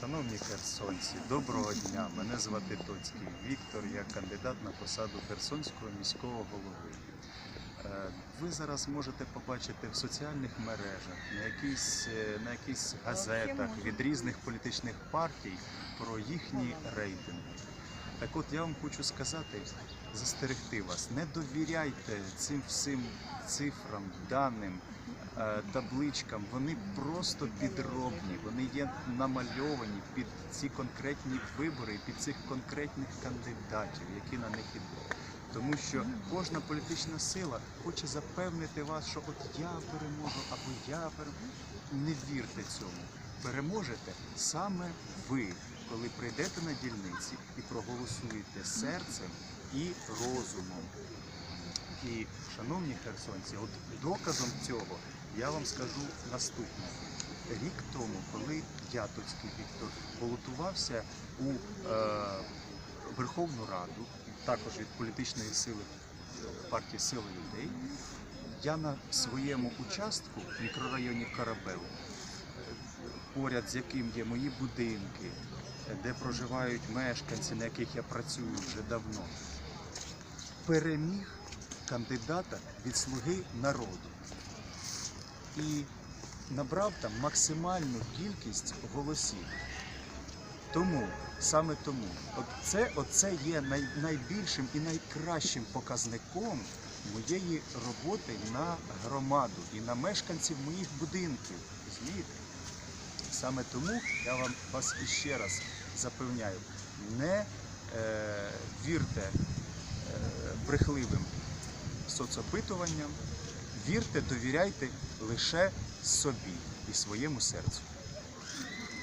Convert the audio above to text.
Шановні херсонці, доброго дня. Мене звати Тоцький Віктор, я кандидат на посаду Херсонського міського голови. Е, Ви зараз можете побачити в соціальних мережах, на якісь, е, на якісь газетах від різних політичних партій про їхні рейтинги. Так от я вам хочу сказати, застерегти вас, не довіряйте цим всім цифрам, даним, е, табличкам. Вони просто підробні, вони є намальовані під ці конкретні вибори, під цих конкретних кандидатів, які на них ідуть. Тому що кожна політична сила хоче запевнити вас, що от я переможу або я переможу. Не вірте цьому. Переможете саме ви, коли прийдете на дільниці і проголосуєте серцем і розумом. І, шановні херсонці, от доказом цього я вам скажу наступне. Рік тому, коли я, Тоцький Віктор, балотувався у е, Верховну Раду, також від політичної сили партії Сила людей, я на своєму участку в мікрорайоні Карабел, поряд з яким є мої будинки, де проживають мешканці, на яких я працюю вже давно, переміг кандидата від слуги народу і набрав там максимальну кількість голосів. Тому, саме тому, от це, оце є най, найбільшим і найкращим показником моєї роботи на громаду і на мешканців моїх будинків. Розумієте? Саме тому я вам вас іще раз запевняю, не е, вірте е, брехливим соцопитуванням, вірте, довіряйте лише собі і своєму серцю.